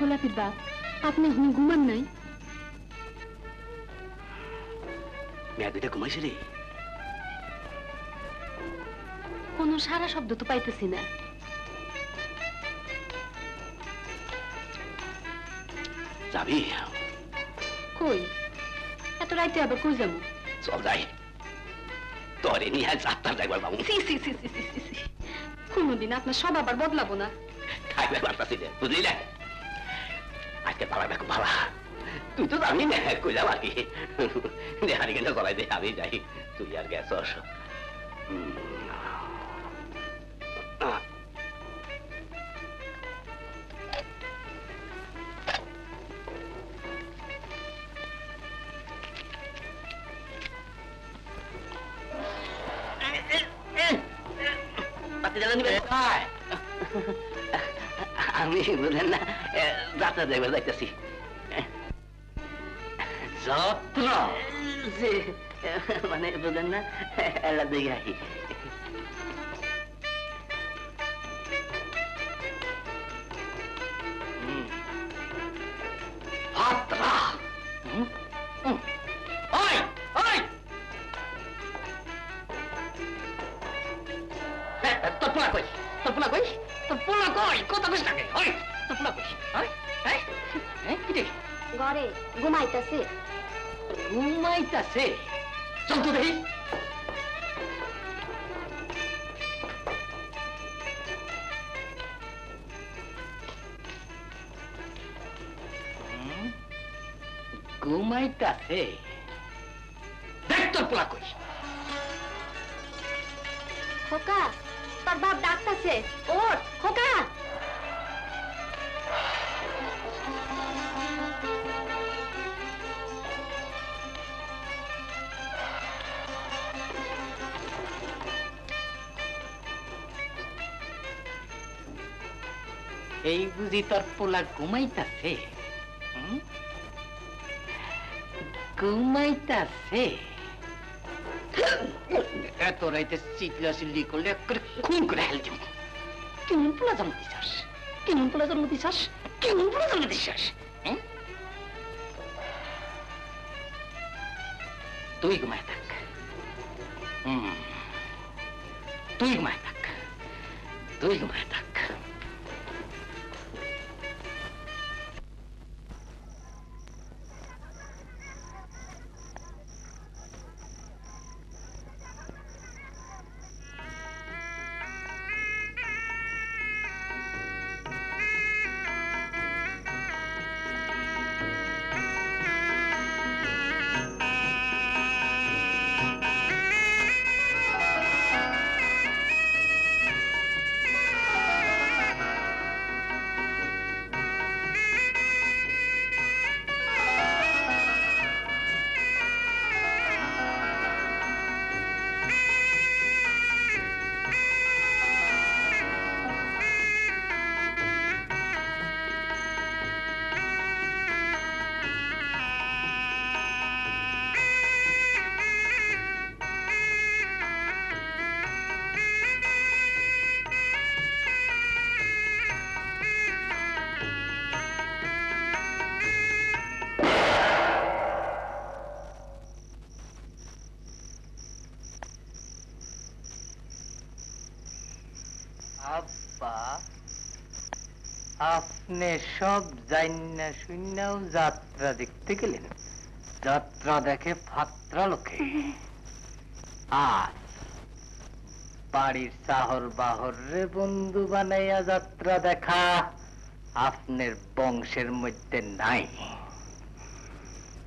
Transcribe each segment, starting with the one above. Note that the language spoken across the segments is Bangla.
গোলাপির বাপ আপনি এখন ঘুমান নাই? মেয়া ঘুমাইছে রে কোনো সারা শব্দ তো পাইতেছি না। যাবি? কই? এত রাইতে আবার কই যাব? চল যাই। তোরে নিয়ে যাত্রা যাইবার বাবু সি সি সি সি সি কোনোদিন আপনার সব আবার বদলাবো না। খাইবে পারতাছি বুঝলি না? আজকে পালাবে খুব ভালো তুই তো জানি না কই যাবা কি? দেহারি কেন চলাই দে আমি যাই তুই আর নিবে? আমি বুঝলেন না। যাত্রা যাইবার যাইতেছি যাত্রা যে মানে বুঝলেন না এলা দিকে ঘরে ঘুমাইতেছে। ঘুমাইতেছে? চল তো দেখি ঘুমাইতাছে? দেখ তোর পোলা কই। খোকা তোর বাপ ডাকতেছে। ওর খোকা। এই বুঝি তোর পোলা ঘুমাইতাছে? ঘুমাইতাছে? এত রাইতে চিল্লা করলে করে খুন করে হেল দিব। কেমন পোলা জন্ম দিছাস? কেমন পোলা জন্ম দিছাস? কেমন পোলা জন্ম দিছাস? তুই ঘুমায় থাক। তুই ঘুমায় থাক। তুই ঘুমায় থাক। আপনি সব জাইনা শুনাও যাত্রা দেখতে গেলেন। যাত্রা দেখে ফাত্রা লোকে। আর বাড়ির চাহর বাহর রে বন্ধু বানাইয়া যাত্রা দেখা আপনার বংশের মধ্যে নাই।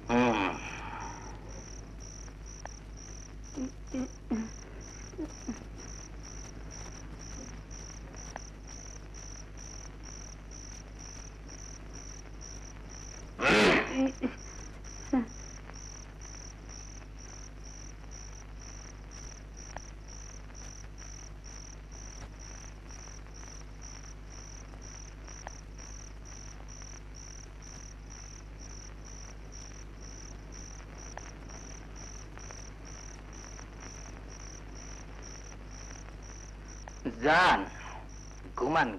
হুম।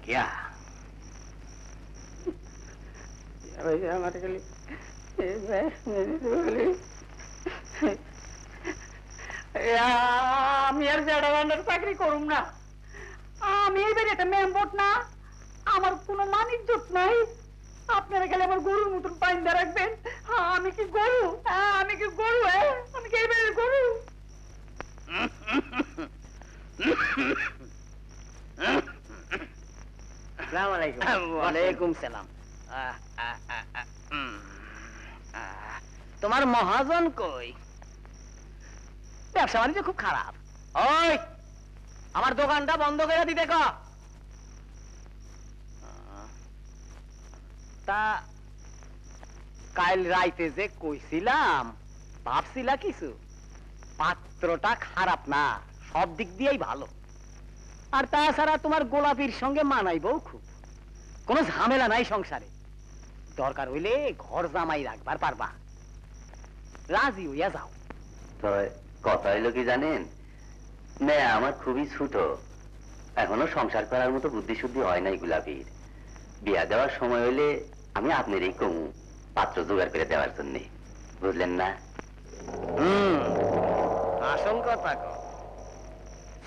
গিয়া। আমার খালি আমি আর জেডা বান্ডার চাকরি করুম না। আমি এইবার একটা মেম্বর না, আমার কোনো মানিজ্জত নাই। আপনারা গেলে আমার গরুর মতন পাইন্দা রাখবেন। আমি কি গরু? আমি কি গরু হ্যাঁ? আমি কি এইবারের গরু আসসালামু আলাইকুম। ওয়ালাইকুম সালাম। তোমার মহাজন কই? ব্যবসা বাণিজ্য খুব খারাপ। ওই আমার দোকানটা বন্ধ করে দিতে ক। তা কাল রাইতে যে কইছিলাম ভাবছিলা কিছু? পাত্রটা খারাপ না সব দিক দিয়েই ভালো। আর তাছাড়া তোমার গোলাপির সঙ্গে মানাইবও খুব। কোনো ঝামেলা নাই সংসারে। দরকার হইলে ঘর জামাই রাখবার পারবা। রাজি হইয়া যাও। তবে কথা হইল কি জানেন? মেয়ে আমার খুবই ছোট। এখনও সংসার করার মতো বুদ্ধি শুদ্ধি হয় নাই গুলাপির। বিয়া দেওয়ার সময় হইলে আমি আপনারই কমু পাত্র জোগাড় করে দেওয়ার জন্য। বুঝলেন না? হুম আসল কথা কও।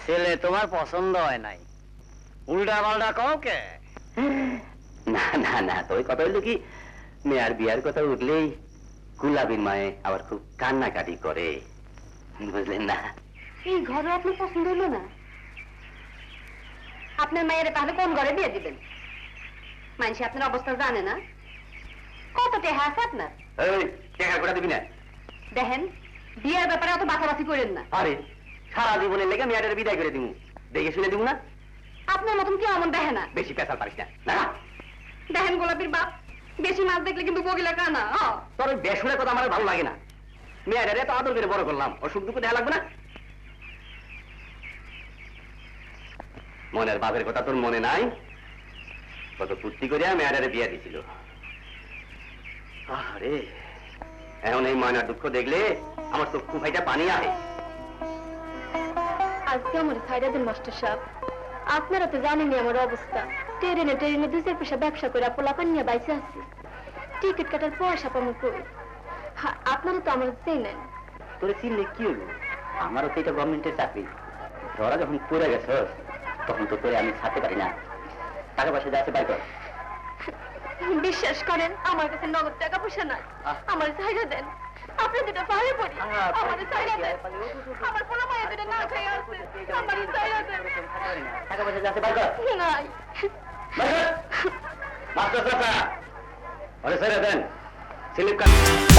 ছেলে তোমার পছন্দ হয় নাই। উল্টা পাল্টা কও কে? না না না তো ওই কথা হইল কি? মেয়ার বিয়ার কথা উঠলেই গুলাবির মায়ে আবার খুব কান্নাকাটি করে। বুঝলেন না? এই ঘরে আপনার পছন্দ হলো না? আপনার মায়ের তাহলে কোন ঘরে বিয়ে দিবেন? মানুষ আপনার অবস্থা জানে না? কত টেহা আছে আপনার? দিবি না? দেখেন বিয়ের ব্যাপারে অত বাছাবাছি করেন না। আরে সারা জীবনের লেগে মেয়াদের বিদায় করে দিমু। দেখে শুনে দিমু না? আপনার মতন কি অমন দেখে না। বেশি পেশাল পারিস না, দেখেন গোলাপির বাপ বেশি মাছ দেখলে কিন্তু বগিলা কানা। তোর ওই বেসুরের কথা আমার ভালো লাগে না। মেয়েদের এত আদর করে বড় করলাম অসুখ দুঃখ দেওয়া লাগবে না? মনের বাপের কথা তোর মনে নাই? কত ফুর্তি করে মেয়েদের বিয়ে দিছিল। আরে এখন এই ময়নার দুঃখ দেখলে আমার চক্ষু ভাইটা পানি আহে। আজকে আমার ছাইরা দেন মাস্টার সাহেব আপনারা তো জানেনই আমার অবস্থা। ট্রেনে ট্রেনে দু চার পয়সা ব্যবসা করে পোলাপান নিয়ে বাইসে আছি। টিকিট কাটার পয়সা পাবো কই? হ্যাঁ, আপনারা তো আমার চেনেন। তোরে চিনলে কি হলো আমারও তো এটা গভর্নমেন্টের চাকরি। ধরা যখন পড়ে গেছ তখন তো তোরে আমি ছাড়তে পারি না। টাকা পয়সা যাচ্ছে বাই কর। বিশ্বাস করেন আমার কাছে নগদ টাকা পয়সা নাই। আমার ছাইরা দেন। আপনি দুটো পায়ে পড়ি। আমার ছাইরা দেন। আমার পোলা মায়ের দুটো না খাই আছে। আমার ছাইরা দেন। টাকা পয়সা যাচ্ছে বাই কর। নাই। মাস্টার চাচা ওরে ছেড়ে দেন স্লিপ কাট